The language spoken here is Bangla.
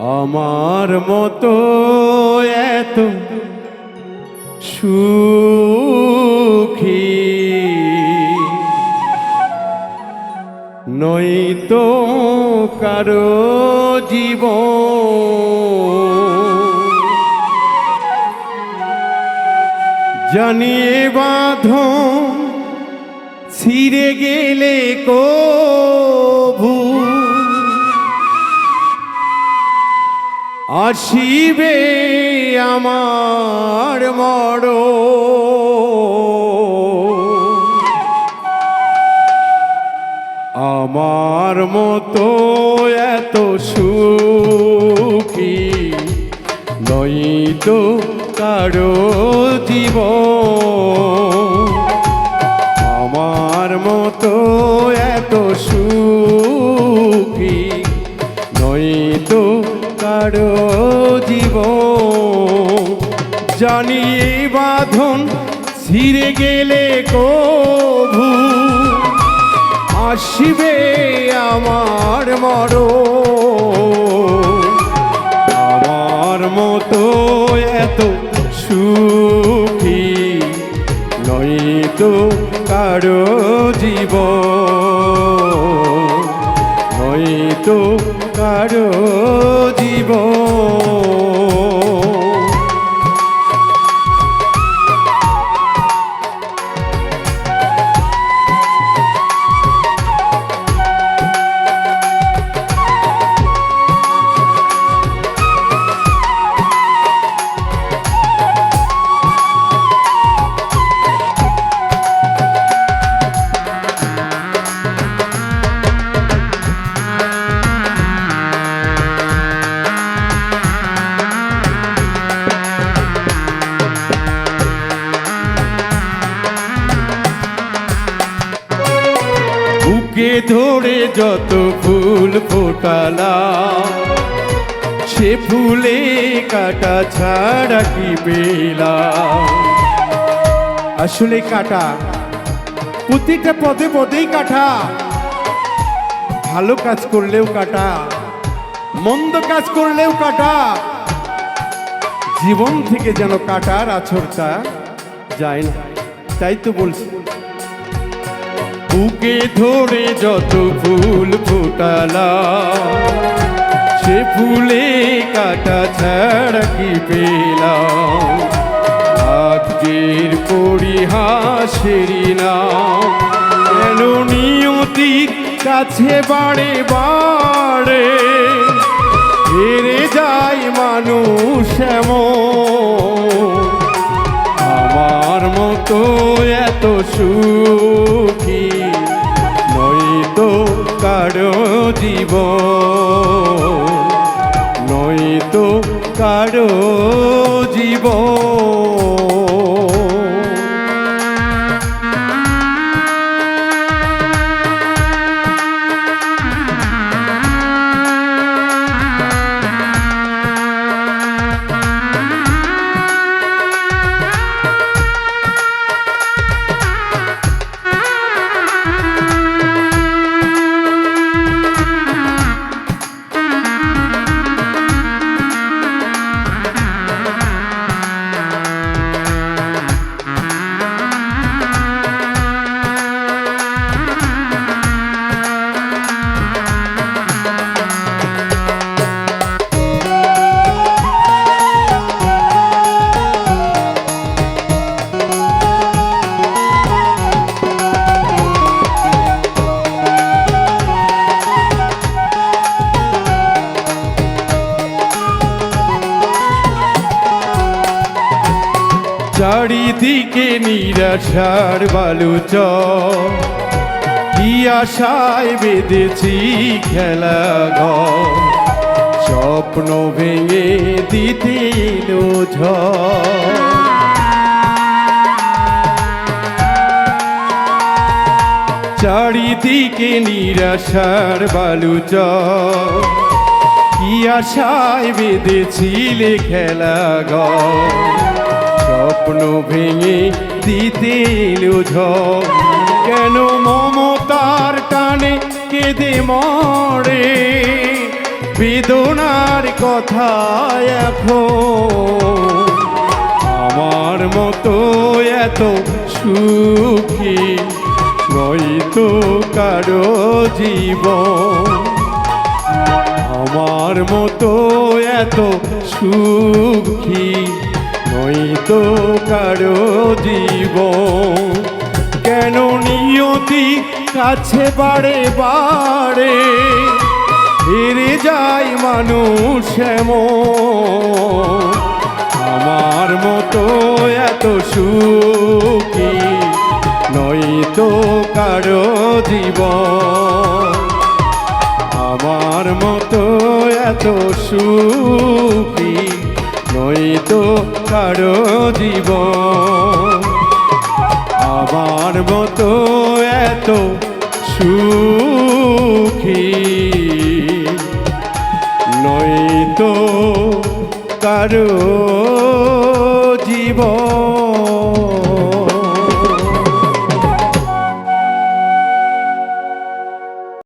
আমার মতো এত সুখী। নয়তো কারও জীব জানিয়ে বাঁধ ছিঁড়ে গেলে কভু আসিবে আমার মর আমার মতো এত সুখী তো কারও জীব আমার মতো কারও জীব। জানি বাঁধন ছিঁড়ে গেলে কভু। আসবে আমার মর। আমার মতো এত সুখী নয়তো কারও জীব। নয় নয়তো কারও জীব বুকে ধরে যত ফুল ফোটালা, সে ফুলে কাটা ছাড়া কি পেলা? আসলে কাটা, প্রতিটা পদে পদেই কাটা। ভালো কাজ করলেও কাটা, মন্দ কাজ করলেও কাটা। জীবন থেকে যেন কাটার আছরটা যায় না। তাই তো বলছি। বুকে ধরে যত ফুল ফোটালা সে ফুলে কাটা ছাড়া কি পেলাম? ভাগ্যের পরিহাসেরই না, কেন নিয়তির কাছে বাড়ে বাড়ে? হেরে যায় মানুষ এমন, আমার মতো এত সুখী নয়তো কারও জীব নই তো কারও জীব চারিদিকে নিরাশার বালুচ কি আশায় বেঁধেছি খেলা ঘর। স্বপ্ন ভেঙে দিতে ঝড়। চারিদিকে নিরাশার বালুচ কি আশায় বেঁধেছিলে খেলা ঘর। স্বপ্ন ভেঙে দিতে এলো ঝড় কেন মমতার টানে কেঁদে মরে? বেদনার কথা এখন আমার মতো এত সুখী নয়তো কারও জীবন। আমার মতো এত সুখী নয়তো কারও জীব কেন নিয়তি কাছে বাড়ে বাড়ে? হেরে যায় মানুষ আমার মতো এত সুখী নয়তো কারও জীব আমার মতো এত সুখী নয়তো কারও জীব আমার মতো এত সুখী। নয় তো কারও জীবন।